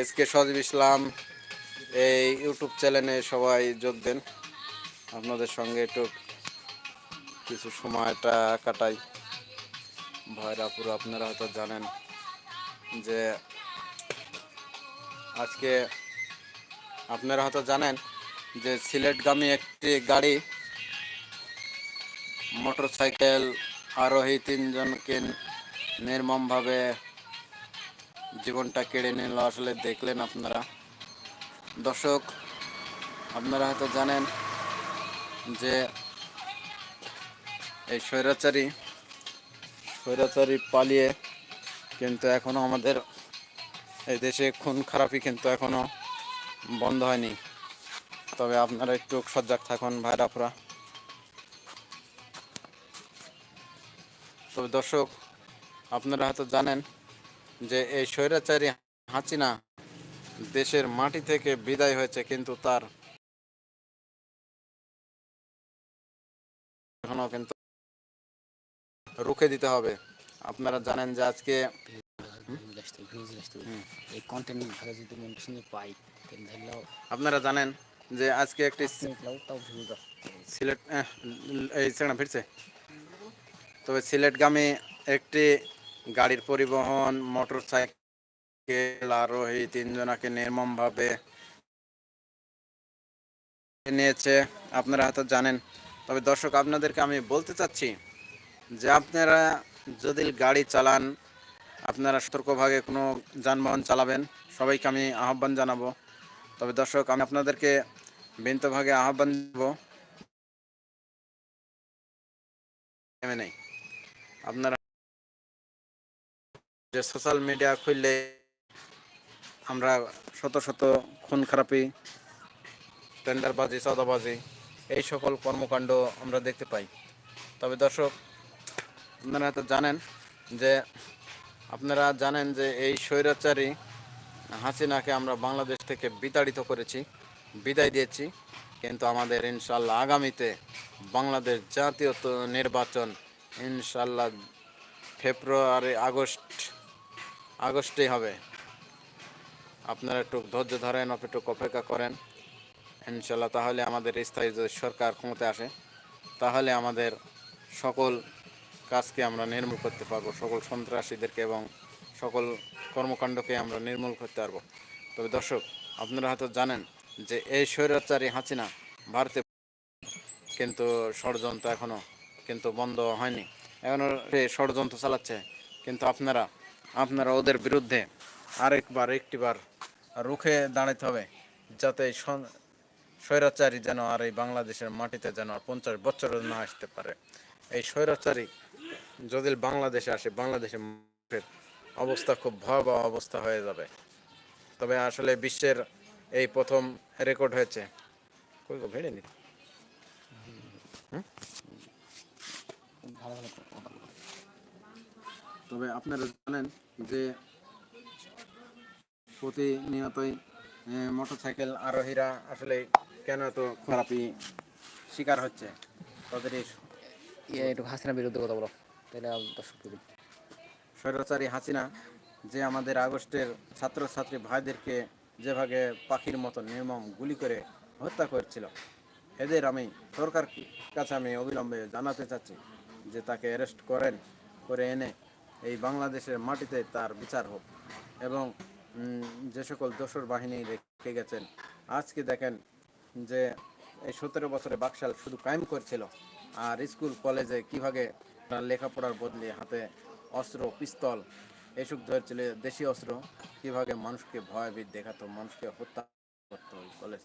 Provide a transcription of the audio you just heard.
S K Sajib ইসলাম, এই YouTube চ্যানেলে সবাই যোগ দেন। আপনাদের সঙ্গে একটু কিছু সময়টা কাটাই। ভয়রা পুরো আপনারা হয়তো জানেন যে আজকে আপনারা হয়তো জানেন যে সিলেটগামী একটি গাড়ি মোটরসাইকেল আরোহী তিনজনকে নির্মমভাবে জীবনটা কেড়ে নিল। আসলে দেখলেন আপনারা। দর্শক, আপনারা হয়তো জানেন যে এই স্বৈরাচারী স্বৈরাচারী পালিয়ে কিন্তু এখনও আমাদের এই দেশে খুন খারাপি কিন্তু এখনও বন্ধ হয়নি। তবে আপনারা একটু সজাগ থাকুন ভাইরাফরা তবে দর্শক, আপনারা হয়তো জানেন যে এই স্বৈরাচারী হাসিনা দেশের মাটি থেকে বিদায় হয়েছে কিন্তু তার এখনও কিন্তু রুখে দিতে হবে। আপনারা জানেন যে আজকে আপনারা জানেন যে আজকে একটি সিলেট এই সেনা ফিরছে। তবে সিলেটগামী একটি গাড়ির পরিবহন মোটর সাইকেল আরোহী তিনজনাকে নির্মমভাবে নিয়েছে। আপনারা হয়তো জানেন, তবে দর্শক, আপনাদেরকে আমি বলতে চাচ্ছি যে আপনারা যদি গাড়ি চালান, আপনারা সতর্কভাবে কোনো যানবাহন চালাবেন, সবাইকে আমি আহ্বান জানাব। তবে দর্শক, আমি আপনাদেরকে বিন্তভাগে আহ্বান দেবো নেই। আপনারা যে সোশ্যাল মিডিয়া খুললে আমরা শত শত খুন খারাপি টেন্ডারবাজি সদাবাজি এই সকল কর্মকাণ্ড আমরা দেখতে পাই। তবে দর্শক, আপনারা তো জানেন যে, আপনারা জানেন যে এই স্বৈরাচারী হাসিনাকে আমরা বাংলাদেশ থেকে বিতাড়িত করেছি, বিদায় দিয়েছি। কিন্তু আমাদের ইনশাল্লাহ আগামীতে বাংলাদেশ জাতীয় নির্বাচন ইনশাল্লাহ ফেব্রুয়ারি, আগস্ট আগস্টেই হবে। আপনারা একটু ধৈর্য ধরেন একটু অপেক্ষা করেন। ইনশাল্লাহ তাহলে আমাদের স্থায়ী যদি সরকার ক্ষমতায় আসে, তাহলে আমাদের সকল কাজকে আমরা নির্মূল করতে পারব, সকল সন্ত্রাসীদেরকে এবং সকল কর্মকাণ্ডকে আমরা নির্মূল করতে পারব। তবে দর্শক, আপনারা হয়তো জানেন যে এই স্বৈরাচারী হাসিনা ভারতে কিন্তু ষড়যন্ত্র এখনও কিন্তু বন্ধ হয়নি। এখনও ষড়যন্ত্র চালাচ্ছে। কিন্তু আপনারা আপনারা ওদের বিরুদ্ধে আরেকবার, একটিবার রুখে দাঁড়াতে হবে যাতে স্বৈরাচারী যেন আর এই বাংলাদেশের মাটিতে যেন আর পঞ্চাশ বছর না আসতে পারে। এই স্বৈরাচারী যদি বাংলাদেশে আসে, বাংলাদেশের অবস্থা খুব ভয়াবহ অবস্থা হয়ে যাবে। তবে আসলে বিশ্বের এই প্রথম রেকর্ড হয়েছে। ভেড়ে নি? ভালো ভালো। তবে আপনারা জানেন যে প্রতিনিয়তই মোটর সাইকেল আরোহীরা আসলে কেন এত খারাপই শিকার হচ্ছে? তাদের ইয়ে একটু হাসিনার বিরুদ্ধে কথা বলো। তাহলে দর্শক স্বৈরাচারী হাসিনা যে আমাদের আগস্টের ছাত্রছাত্রী ভাইদেরকে যেভাবে পাখির মতো নির্মম গুলি করে হত্যা করেছিল এদের আমি সরকার কাছে আমি অবিলম্বে জানাতে চাচ্ছি যে তাকে অ্যারেস্ট করেন করে এনে এই বাংলাদেশের মাটিতে তার বিচার হোক। এবং যে সকল দোসর বাহিনী রেখে গেছেন, আজকে দেখেন যে এই সতেরো বছরে বাকশাল শুধু কায়েম করছিল, আর স্কুল, কলেজে কীভাবে তারা লেখাপড়ার বদলে হাতে অস্ত্র, পিস্তল এসব ধরেছিল, দেশি অস্ত্র, কীভাবে মানুষকে ভয়ভীত দেখাতো, মানুষকে হত্যা করতো কলেজ।